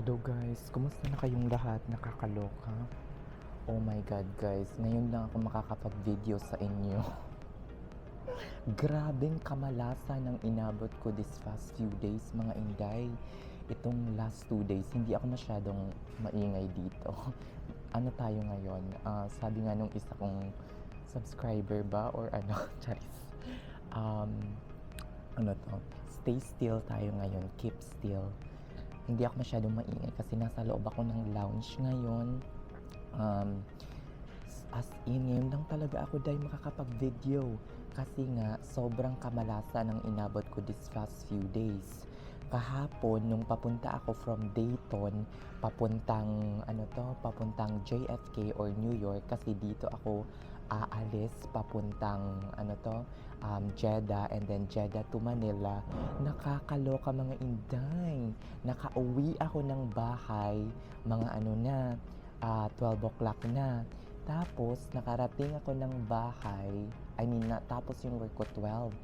Hello guys, kumusta na kayong lahat? Nakakaloka? Oh my god guys, ngayon lang ako makakapag-video sa inyo. Grabing kamalasan ang inabot ko this past few days mga inday. Itong last two days, hindi ako masyadong maingay dito. ano tayo ngayon? Ah, sabi nga nung isa kong subscriber ba or ano, charis. Um, ano to? Stay still tayo ngayon, keep still hindi ako masyadong maingay kasi nasa loob ako ng lounge ngayon. Um, as in, ngayon lang talaga ako dahil makakapag-video. Kasi nga, sobrang kamalasan ang inabot ko this past few days. Kahapon, nung papunta ako from Dayton, papuntang, ano to, papuntang JFK or New York, kasi dito ako aalis papuntang, ano to, um, Jeddah and then Jeddah to Manila. Nakakaloka mga inday. Nakauwi ako ng bahay, mga ano na, ah, 12 o'clock na. Tapos, nakarating ako ng bahay, I mean, na, tapos yung work ko 12.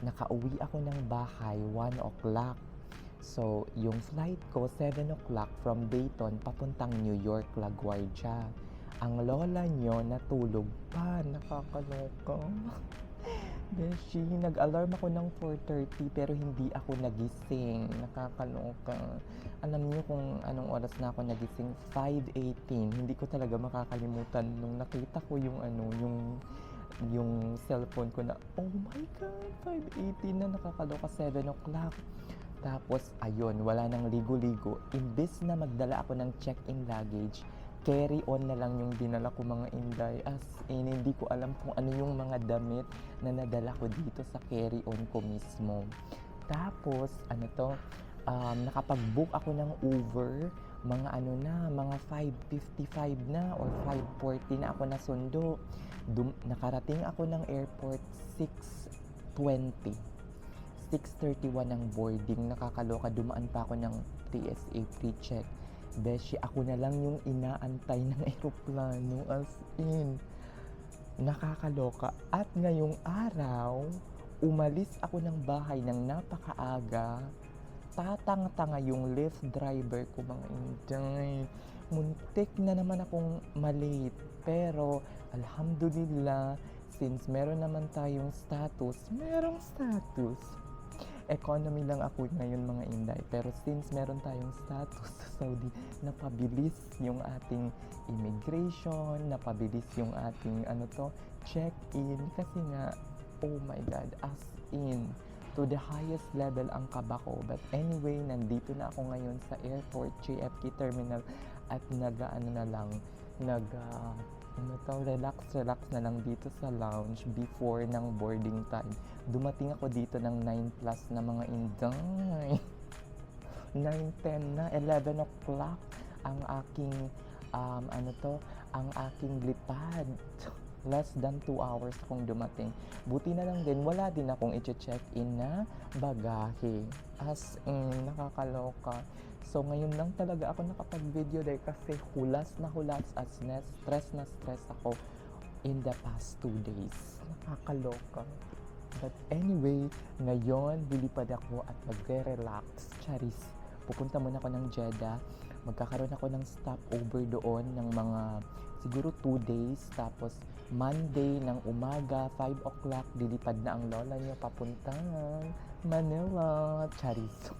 Nakauwi ako ng bahay 1 o'clock. So, yung flight ko 7 o'clock from Dayton papuntang New York, LaGuardia. Ang lola nyo natulog pa, nakakaloka. Beshi, nag-alarm ako ng 4.30 pero hindi ako nagising. Nakakaloka. Alam niyo kung anong oras na ako nagising? 5.18. Hindi ko talaga makakalimutan nung nakita ko yung ano, yung yung cellphone ko na, oh my God, 5.18 na nakakaloka, 7 o'clock. Tapos, ayun, wala nang ligo-ligo. Imbis na magdala ako ng check-in luggage, carry on na lang yung dinala ko mga inday. As in, hindi ko alam kung ano yung mga damit na nadala ko dito sa carry on ko mismo. Tapos, ano to, um, nakapag-book ako ng Uber, mga ano na, mga 5.55 na or 5.40 na ako nasundo. Dum- nakarating ako ng airport 6.20. 6.31 ng boarding. Nakakaloka, dumaan pa ako ng TSA pre-check. Beshi, ako na lang yung inaantay ng eroplano as in. Nakakaloka. At ngayong araw, umalis ako ng bahay ng napakaaga. Tatanga-tanga yung lift driver ko mga inday. Muntik na naman akong malate. Pero, alhamdulillah, since meron naman tayong status, merong status economy lang ako ngayon mga inday. Pero since meron tayong status sa Saudi, napabilis yung ating immigration, napabilis yung ating ano to, check-in. Kasi nga, oh my God, as in, to the highest level ang kaba ko. But anyway, nandito na ako ngayon sa airport, JFK terminal, at nag-ano na lang, nag, ah, ano to, relax, relax na lang dito sa lounge before ng boarding time. Dumating ako dito ng 9 plus na mga inday. 9.10 na, 11 o'clock ang aking, um, ano to, ang aking lipad. Less than 2 hours akong dumating. Buti na lang din, wala din akong i-check-in na bagahe. As in, nakakaloka. So, ngayon lang talaga ako nakapag-video dahil kasi hulas na hulas as na stress na stress ako in the past two days. Nakakaloka. But anyway, ngayon, lilipad ako at magre-relax. Charis, pupunta muna ako ng Jeddah. Magkakaroon ako ng stopover doon ng mga siguro 2 days. Tapos Monday ng umaga, 5 o'clock, lilipad na ang lola niyo papuntang Manila. Charis.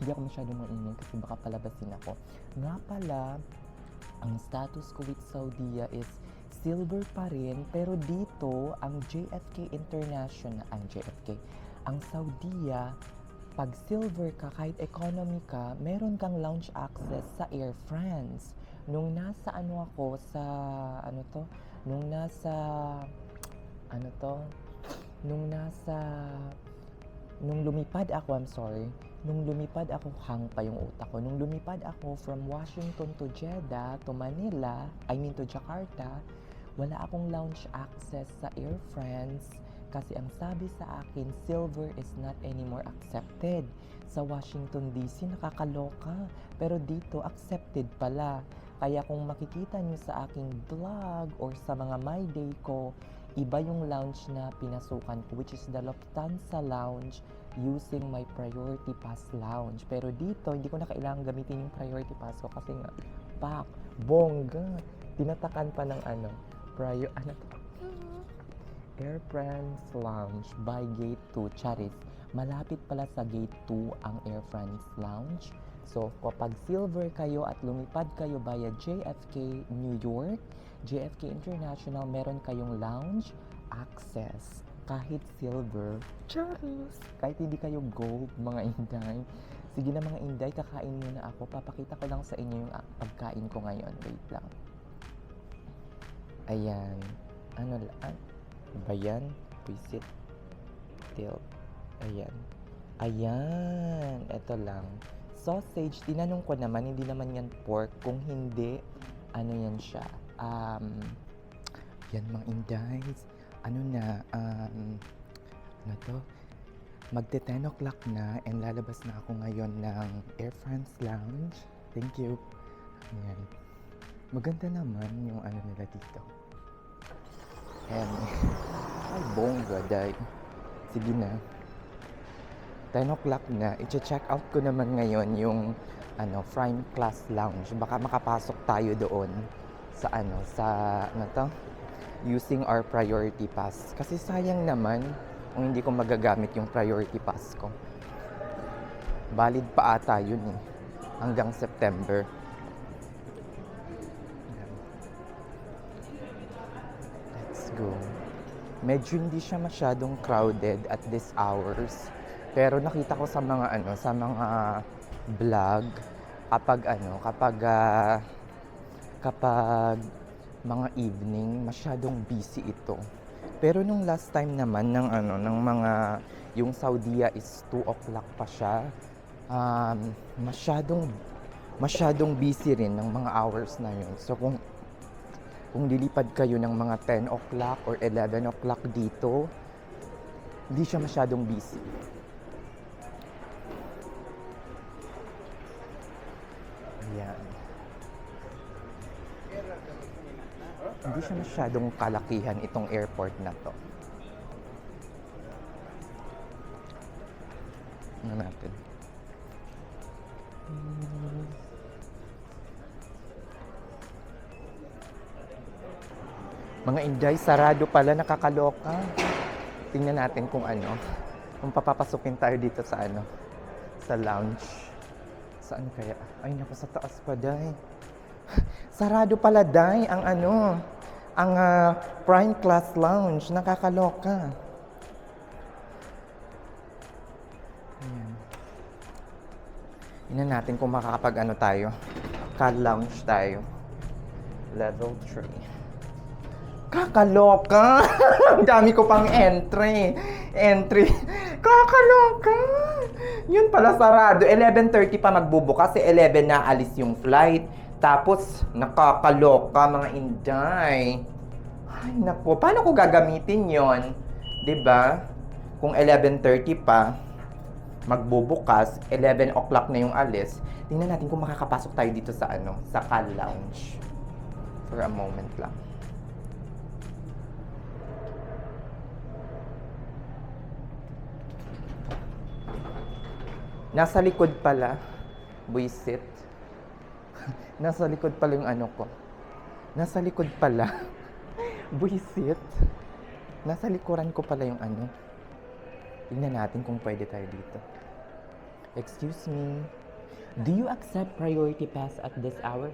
Hindi ako masyadong maingay kasi baka palabasin ako. Nga pala, ang status ko with Saudia is silver pa rin, pero dito, ang JFK International, ang JFK, ang Saudia, pag silver ka, kahit economy ka, meron kang lounge access sa Air France. Nung nasa ano ako sa, ano to, nung nasa, ano to, nung nasa, nung lumipad ako, I'm sorry, nung lumipad ako, hang pa yung utak ko. Nung lumipad ako from Washington to Jeddah to Manila, I mean to Jakarta, wala akong lounge access sa Air France kasi ang sabi sa akin, silver is not anymore accepted. Sa Washington DC, nakakaloka. Pero dito, accepted pala. Kaya kung makikita nyo sa aking vlog or sa mga My Day ko, iba yung lounge na pinasukan ko, which is the Lufthansa Lounge using my priority pass lounge. Pero dito, hindi ko na kailangan gamitin yung priority pass ko kasi nga, pak, bongga. Tinatakan pa ng ano, prior, ano to? Air France Lounge by Gate 2, Charis. Malapit pala sa Gate 2 ang Air France Lounge. So, kapag silver kayo at lumipad kayo via JFK New York, JFK International, meron kayong lounge access. Kahit silver, Charis! Kahit hindi kayo gold, mga inday. Sige na mga inday, kakain muna ako. Papakita ko lang sa inyo yung pagkain ko ngayon. Wait lang. Ayan. Ano lang? ba yan? Visit. Tilt. Ayan. Ayan. Ito lang. Sausage, tinanong ko naman, hindi naman yan pork. Kung hindi, ano yan siya? Um, yan mga indies. Ano na, um, ano to? Magte 10 o'clock na and lalabas na ako ngayon ng Air France Lounge. Thank you. Ayan. Maganda naman yung ano nila dito. And, ay, bongga, day. Sige na. 10 o'clock na. I-check out ko naman ngayon yung ano, Prime Class Lounge. Baka makapasok tayo doon sa ano, sa ano to? Using our priority pass. Kasi sayang naman kung hindi ko magagamit yung priority pass ko. Valid pa ata yun eh. Hanggang September. Let's go. Medyo hindi siya masyadong crowded at this hours. Pero nakita ko sa mga ano, sa mga vlog kapag ano, kapag ah, kapag mga evening, masyadong busy ito. Pero nung last time naman ng ano, ng mga yung Saudia is 2 o'clock pa siya. Um, masyadong masyadong busy rin ng mga hours na yun. So kung kung lilipad kayo ng mga 10 o'clock or 11 o'clock dito, hindi siya masyadong busy. Hindi siya masyadong kalakihan itong airport na to. Ano natin? Mga Inday, sarado pala, nakakaloka. Tingnan natin kung ano. Kung papapasukin tayo dito sa ano, sa lounge. Saan kaya? Ay, naku, sa taas pa, Day. Sarado pala, Day, ang ano, ang ah, prime class lounge. Nakakaloka. Ayan. Tingnan natin kung makakapag ano tayo. Ka-lounge tayo. Level 3. Kakaloka! Ang dami ko pang entry. Entry. Kakaloka! Yun pala sarado. 11.30 pa magbubukas. Kasi 11 na alis yung flight. Tapos, nakakaloka mga inday. Ay, naku. Paano ko gagamitin yon? ba? Kung 11.30 pa, magbubukas, 11 o'clock na yung alis, tingnan natin kung makakapasok tayo dito sa ano, sa Cal Lounge. For a moment lang. Nasa likod pala, buisit. Nasa likod pala yung ano ko. Nasa likod pala. buisit. Nasa likuran ko pala yung ano. Tingnan natin kung pwede tayo dito. Excuse me. Do you accept priority pass at this hour?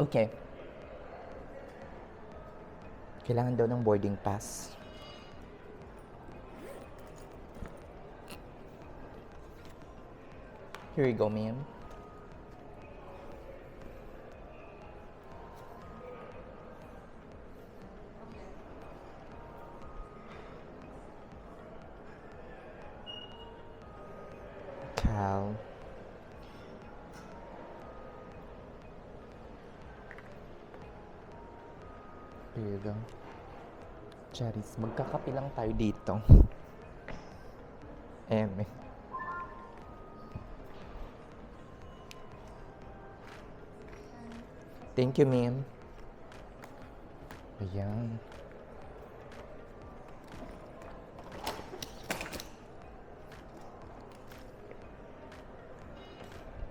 Okay. Kailangan daw ng boarding pass. Here you go, ma'am. talagang Charis, magkakapi lang tayo dito. Eme. Eh. Thank you, ma'am. Ayan.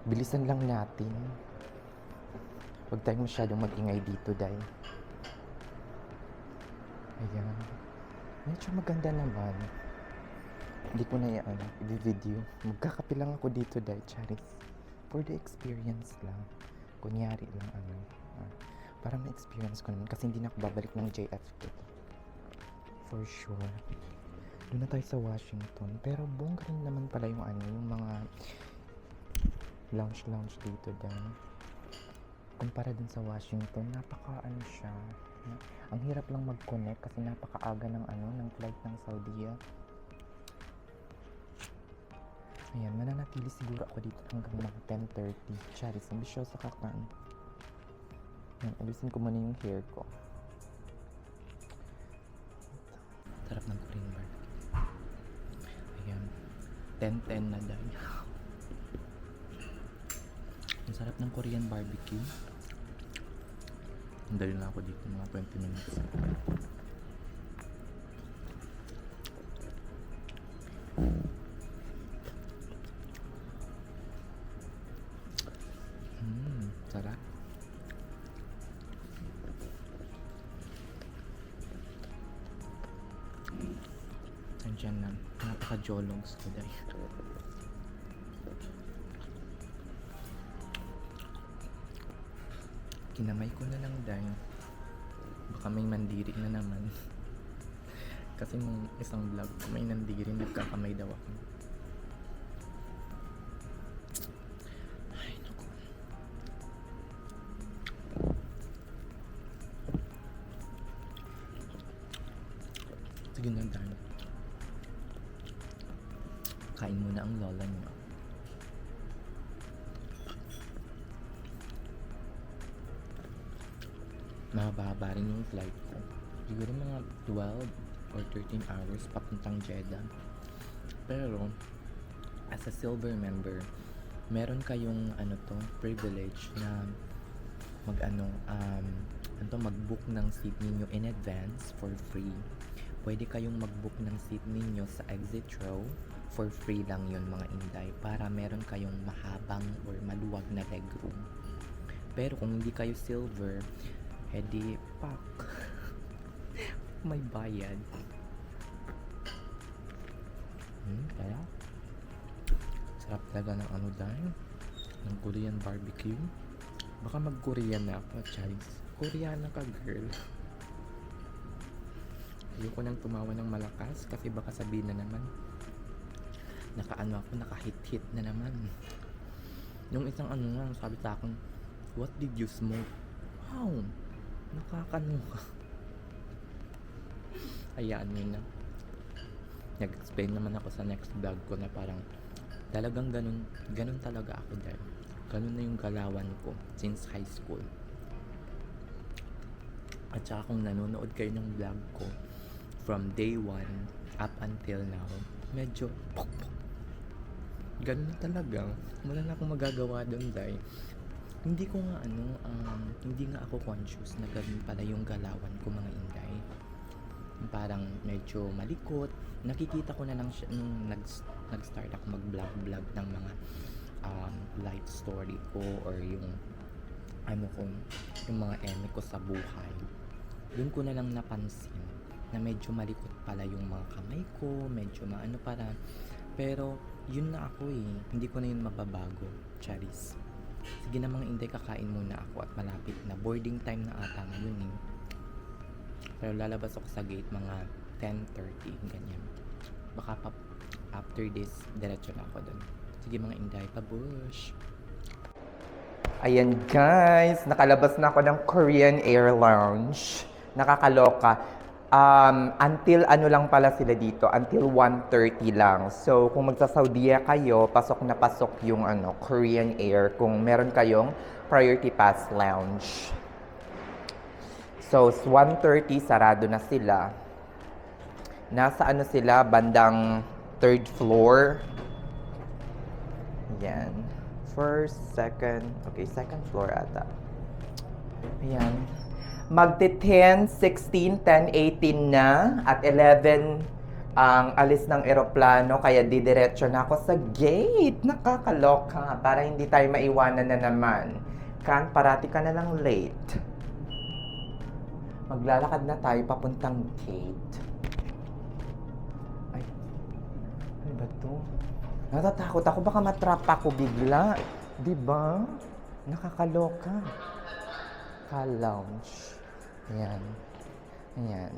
Bilisan lang natin. Huwag tayong masyadong mag-ingay dito dahil Ayan. Medyo maganda naman. Hindi ko na yan, i-video. Magkakape lang ako dito, Day, Charis. For the experience lang. Kunyari lang, ano. ah, para ma-experience ko naman. Kasi hindi na ako babalik ng JFK. For sure. Doon na tayo sa Washington. Pero bongga rin naman pala yung ano, yung mga lounge-lounge dito din. Kumpara dun sa Washington, napaka ano siya. Na- Ang hirap lang mag-connect kasi napakaaga ng ano, ng flight ng Saudi. ah. Ayan, mananatili siguro ako dito hanggang mga 10.30. Charis, ambisyosa ka kan. Ayan, alisin ko muna yung hair ko. Sarap ng Korean barbecue. Ayan. 10-10 na dahil. Ang sarap ng Korean barbecue. Dali na ako dito mga 20 minutes. Mmm, sarap. Nandiyan na. Napaka-jologs ko dahil. Kinamay ko na lang dahil. Baka may mandiri na naman. Kasi nung isang vlog, may nandiri, nagkakamay daw ako. 12 or 13 hours papuntang Jeddah. Pero, as a silver member, meron kayong ano to, privilege na mag ano, um, ano mag-book ng seat ninyo in advance for free. Pwede kayong mag-book ng seat ninyo sa exit row for free lang yon mga inday para meron kayong mahabang or maluwag na legroom. Pero kung hindi kayo silver, edi pak. May bayad. Hmm, kaya? Sarap talaga ng ano dahil ng Korean barbecue. Baka mag-Korean na ako, Charis. Koreana ka, girl. Ayoko nang tumawa ng malakas kasi baka sabihin na naman nakaano ako, nakahit-hit na naman. Yung isang ano nga, sabi sa akin, what did you smoke? How? Nakakano ka. Hayaan nyo na. Nag-explain naman ako sa next vlog ko na parang talagang ganun, ganun talaga ako dahil. Ganun na yung galawan ko since high school. At saka kung nanonood kayo ng vlog ko from day one up until now, medyo pok pok. Ganun talaga. Wala na akong magagawa doon dahil hindi ko nga ano, um, hindi nga ako conscious na ganun pala yung galawan ko mga inday. Parang medyo malikot. Nakikita ko na lang siya nung nag, nag-start ako mag-vlog-vlog ng mga um, life story ko or yung ano ko, yung mga eme ko sa buhay. Doon ko na lang napansin na medyo malikot pala yung mga kamay ko, medyo maano para. Pero yun na ako eh, hindi ko na yun mababago, Charis. Sige na mga hindi, kakain muna ako at malapit na. Boarding time na ata ngayon eh. Pero lalabas ako sa gate mga 10.30, ganyan. Baka pa after this, diretso na ako doon. Sige mga inday, pa-bush! Ayan guys, nakalabas na ako ng Korean Air Lounge. Nakakaloka. Um, until ano lang pala sila dito, until 1.30 lang. So, kung magsa-Saudiya kayo, pasok na pasok yung ano, Korean Air kung meron kayong Priority Pass Lounge. So, 1.30, sarado na sila. Nasa ano sila, bandang third floor. Yan. First, second, okay, second floor ata. Ayan. Magti 10, 16, 10, 18 na at 11 ang alis ng eroplano kaya didiretso na ako sa gate. Nakakaloka para hindi tayo maiwanan na naman. Kan, parati ka na lang late. Maglalakad na tayo papuntang gate. Ay, ano ba to? Natatakot ako, baka matrap ako bigla. Di ba? Nakakaloka. Ka-lounge. Ayan. Ayan.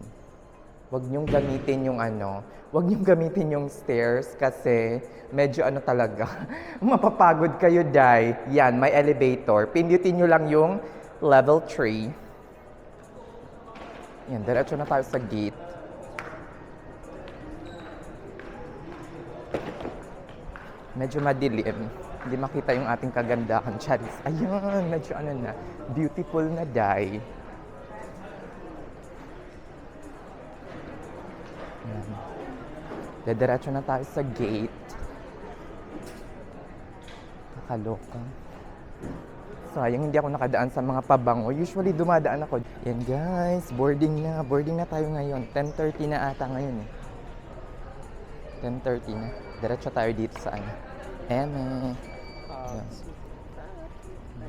Huwag niyong gamitin yung ano, huwag niyong gamitin yung stairs kasi medyo ano talaga, mapapagod kayo, Day. Yan, may elevator. Pindutin niyo lang yung level 3. Yan, diretso na tayo sa gate. Medyo madilim. Hindi makita yung ating kagandahan. Charis. Ayan, medyo ano na. Beautiful na day. Dediretso na tayo sa gate. Nakaloka. Sayang hindi ako nakadaan sa mga pabango. Usually dumadaan ako. Yan guys, boarding na. Boarding na tayo ngayon. 10.30 na ata ngayon eh. 10.30 na. Diretso tayo dito sa ano. Eme. Yes.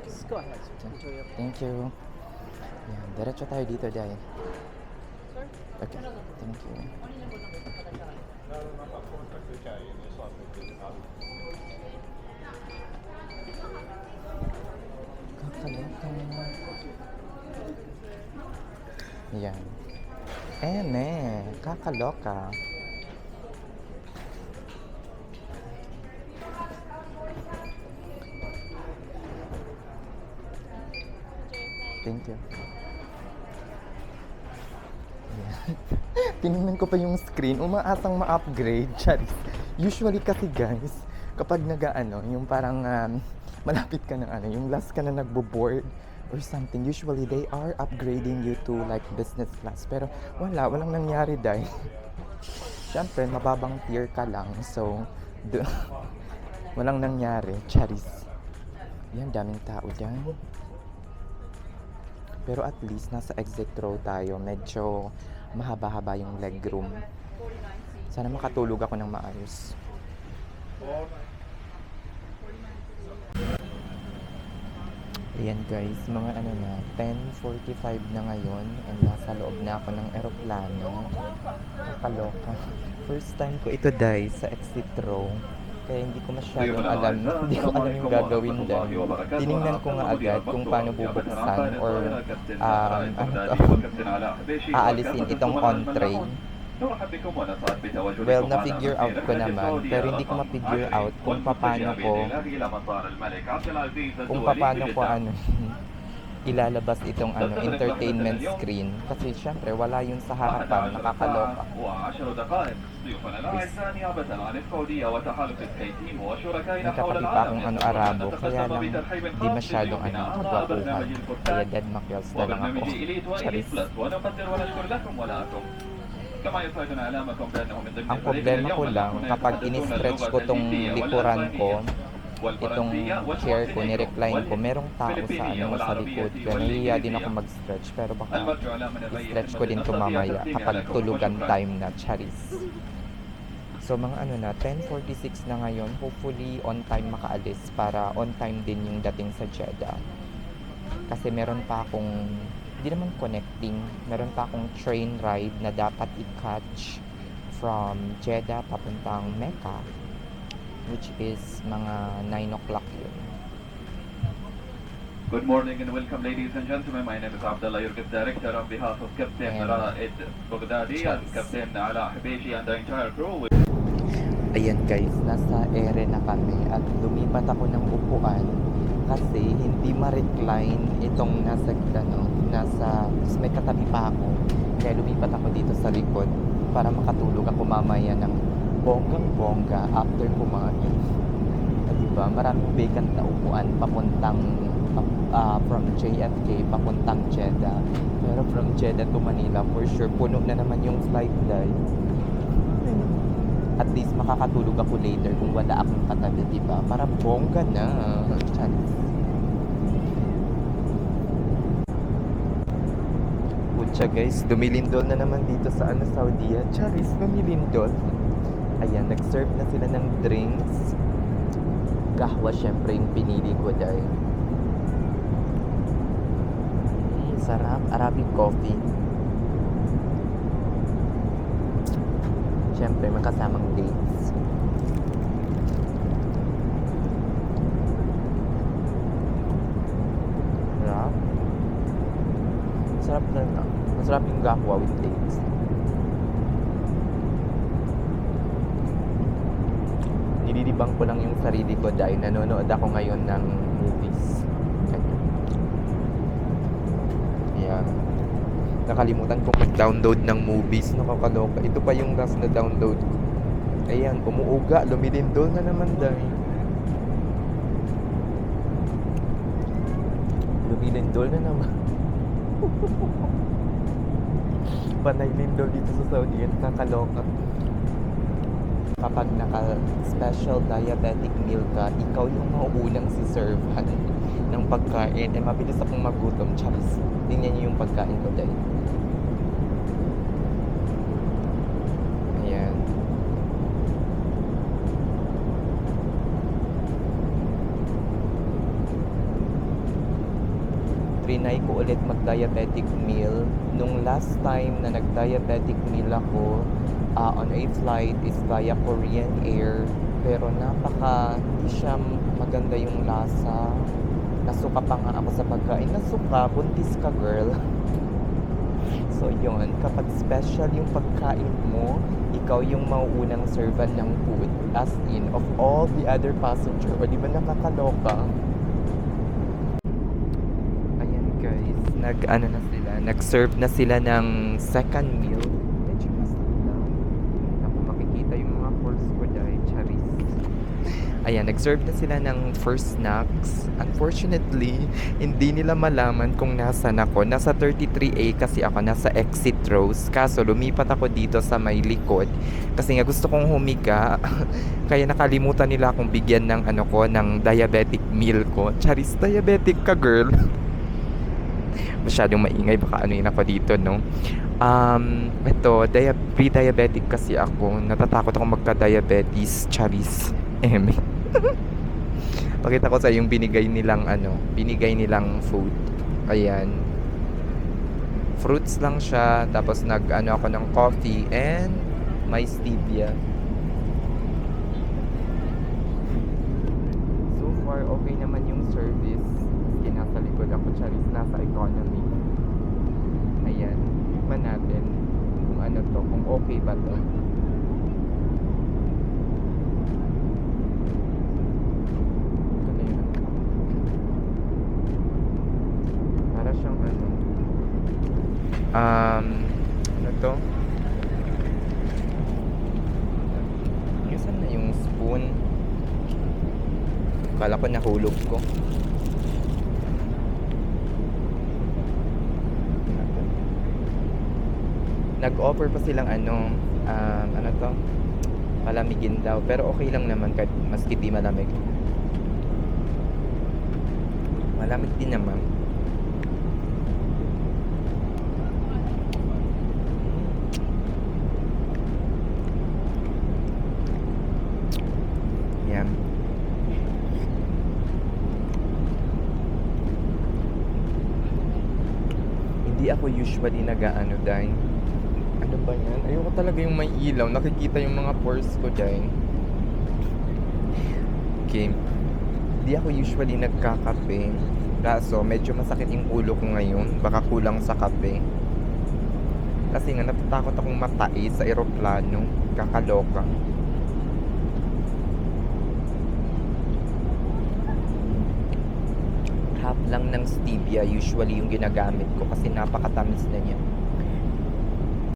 Just go ahead. Enjoy your Thank you. Yan, diretso tayo dito dahil. Okay, thank you. Yan. Eme, kakaloka. Thank you. Tinignan ko pa yung screen, umaasang ma-upgrade. Charis. Usually kasi guys, kapag nag-ano, yung parang um, malapit ka ng ano, yung last ka na nagbo-board or something, usually they are upgrading you to like business class. Pero wala, walang nangyari dahil. Siyempre, mababang tier ka lang. So, d- walang nangyari. Charis. Yan, daming tao dyan. Pero at least nasa exit row tayo. Medyo mahaba-haba yung legroom. Sana makatulog ako ng maayos. Ayan guys, mga ano na, 10.45 na ngayon and nasa loob na ako ng eroplano. Nakaloka. First time ko ito guys sa exit row. Kaya hindi ko masyadong alam, hindi ko alam yung gagawin dyan. Tiningnan ko nga agad kung paano bubuksan or um, ano to, aalisin itong on-tray. Well, na-figure out ko naman, pero hindi ko ma-figure out kung paano ko, kung paano ko ano, ilalabas itong ano, entertainment screen. Kasi syempre, wala yun sa harapan, nakakaloka. Nagkatabi pa akong ano, Arabo, kaya lang di masyadong ano, gwapuhan. Kaya dead makyos na lang ako. Charis. Ang problema ko lang, kapag in-stretch ko tong likuran ko, itong chair ko, ni-recline ko, merong tao sa ano sa likod. Kaya nahihiya din ako mag-stretch. Pero baka i-stretch ko din to mamaya kapag tulugan time na, charis. So mga ano na, 10.46 na ngayon. Hopefully on time makaalis para on time din yung dating sa Jeddah. Kasi meron pa akong, hindi naman connecting, meron pa akong train ride na dapat i-catch from Jeddah papuntang Mecca which is mga 9 o'clock yun. Good morning and welcome ladies and gentlemen. My name is Abdullah Yurgis, Director on behalf of Captain. Raed Baghdadi and Captain Ala Habeshi and the entire crew. Ayan guys, nasa ere na kami at lumipat ako ng upuan kasi hindi ma-recline itong nasa ano, nasa may katabi pa ako. Kaya lumipat ako dito sa likod para makatulog ako mamaya ng bonggang bongga after kumain. Ah, diba? Maraming vacant na upuan papuntang ah, from JFK papuntang Jeddah. Pero from Jeddah to Manila, for sure, puno na naman yung flight guys at least makakatulog ako later kung wala akong katabi, di ba? Para bongga na. Chance. Good siya guys, dumilindol na naman dito sa ano, Saudi. Charis, dumilindol. Ayan, nag-serve na sila ng drinks. Kahwa syempre yung pinili ko dahil. Mm, sarap. Arabic coffee. Syempre, makasamang dates. Sarap. Sarap na na. Masarap yung gahwa with dates. Nililibang ko lang yung sarili ko dahil nanonood ako ngayon ng movies. Ayan. Nakalimutan kong mag-download ng movies. Nakakaloka. Ito pa yung last na download ko. Ayan, umuuga. Lumilindol na naman dahil. Lumilindol na naman. Panay lindol dito sa Saudi. Yan, kakaloka. Kapag naka-special diabetic meal ka, ikaw yung mauunang si servan ng pagkain. Eh, mabilis akong magutom. Charis, tingnan niyo yung pagkain ko dahil. Ayan. Trinay mag-diabetic meal. Nung last time na nag-diabetic meal ako, uh, on a flight is via Korean Air. Pero napaka, hindi siya maganda yung lasa. Nasuka pa nga ako sa pagkain. Nasuka, buntis ka girl. So yon kapag special yung pagkain mo, ikaw yung mauunang servan ng food. As in, of all the other passenger, o di ba nakakaloka? Ayan guys, nag ano na sila, nag-serve na sila ng second meal. Medyo yung mga course ko dahil charis. Ayan, nag-serve na sila ng first snacks. Unfortunately, hindi nila malaman kung nasan ako. Nasa 33A kasi ako, nasa exit rows. Kaso, lumipat ako dito sa may likod. Kasi nga gusto kong humiga. Kaya nakalimutan nila akong bigyan ng ano ko, ng diabetic meal ko. Charis, diabetic ka girl. Masyadong maingay, baka ano yun ako dito, no? Um, ito, dia- pre-diabetic kasi ako. Natatakot ako magka-diabetes. Charis. Eme. Pakita ko sa yung binigay nilang ano, binigay nilang food. Ayan. Fruits lang siya, tapos nag ano ako ng coffee and my stevia. So far, okay naman yung service. Maski nasa likod ako, Charis, nasa economy. Ayan. Tikman natin kung ano to, kung okay ba to. Ano yun? Para siyang ano. Um, ano to? Yung saan na yung spoon? Kala ko nahulog ko. Nag-offer pa silang ano, um, ano to? Palamigin daw. Pero okay lang naman kahit maski di malamig. Malamig din naman. Yan. Hindi ako usually nag-ano dahil ano ba yan? Ayoko talaga yung may ilaw. Nakikita yung mga pores ko dahil. Okay. Hindi ako usually nagkakape. Kaso, medyo masakit yung ulo ko ngayon. Baka kulang sa kape. Kasi nga, natatakot akong matai sa eroplano. Kakaloka. Half lang ng stevia usually yung ginagamit ko kasi napakatamis na niya.